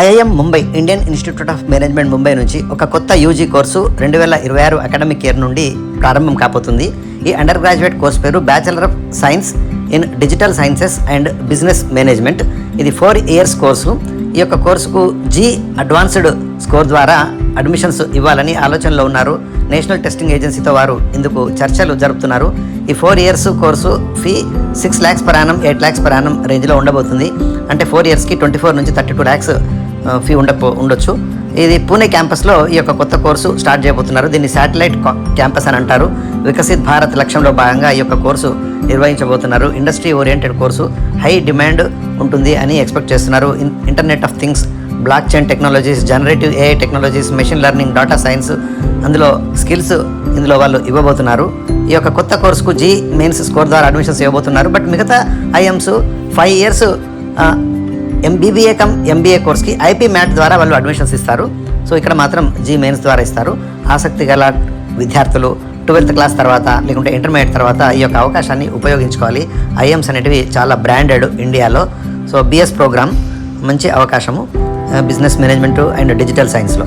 IIM Mumbai Indian Institute of Management Mumbai నుంచి ఒక కొత్త యూజీ కోర్సు రెండు వేల ఇరవై ఆరు అకాడమిక్ ఇయర్ నుండి ప్రారంభం కాబోతుంది. ఈ అండర్ గ్రాడ్యుయేట్ కోర్స్ పేరు bachelor of science in digital sciences and business management. ఇది ఫోర్ ఇయర్స్ కోర్సు. ఈ యొక్క కోర్సుకు జీ అడ్వాన్స్డ్ స్కోర్ ద్వారా అడ్మిషన్స్ ఇవ్వాలని ఆలోచనలో ఉన్నారు. నేషనల్ టెస్టింగ్ ఏజెన్సీతో వారు ఇందుకు చర్చలు జరుపుతున్నారు. ఈ four years course fee six lakhs per annum eight lakhs per annum రేంజ్లో ఉండబోతుంది. అంటే ఫోర్ ఇయర్స్కి ట్వంటీ ఫోర్ నుంచి థర్టీ టూ ల్యాక్స్ ఫీ ఉండపో ఉండొచ్చు. ఇది పూణే క్యాంపస్లో ఈ యొక్క కొత్త కోర్సు స్టార్ట్ చేయబోతున్నారు. దీన్ని శాటిలైట్ క్యాంపస్ అని అంటారు. వికసిత్ భారత్ లక్ష్యంలో భాగంగా ఈ యొక్క course నిర్వహించబోతున్నారు. Industry oriented course. High demand ఉంటుంది అని ఎక్స్పెక్ట్ చేస్తున్నారు. In- internet of things block chain technologies generative AI technologies machine learning data science అందులో స్కిల్స్ ఇందులో వాళ్ళు ఇవ్వబోతున్నారు. ఈ యొక్క కొత్త కోర్సుకు జీ మెయిన్స్ స్కోర్ ద్వారా అడ్మిషన్స్ ఇవ్వబోతున్నారు. బట్ మిగతా IIMs five years MBBA cum MBA కోర్స్కి IPMAT ద్వారా వాళ్ళు అడ్మిషన్స్ ఇస్తారు. సో ఇక్కడ మాత్రం జీ మెయిన్స్ ద్వారా ఇస్తారు. ఆసక్తి గల విద్యార్థులు ట్వెల్త్ క్లాస్ తర్వాత లేకుంటే ఇంటర్మీడియట్ తర్వాత ఈ యొక్క అవకాశాన్ని ఉపయోగించుకోవాలి. ఐఎమ్స్ అనేటివి చాలా బ్రాండెడ్ ఇండియాలో సో బిఎస్ ప్రోగ్రామ్ మంచి అవకాశము. Uh, business management and digital సైన్స్లో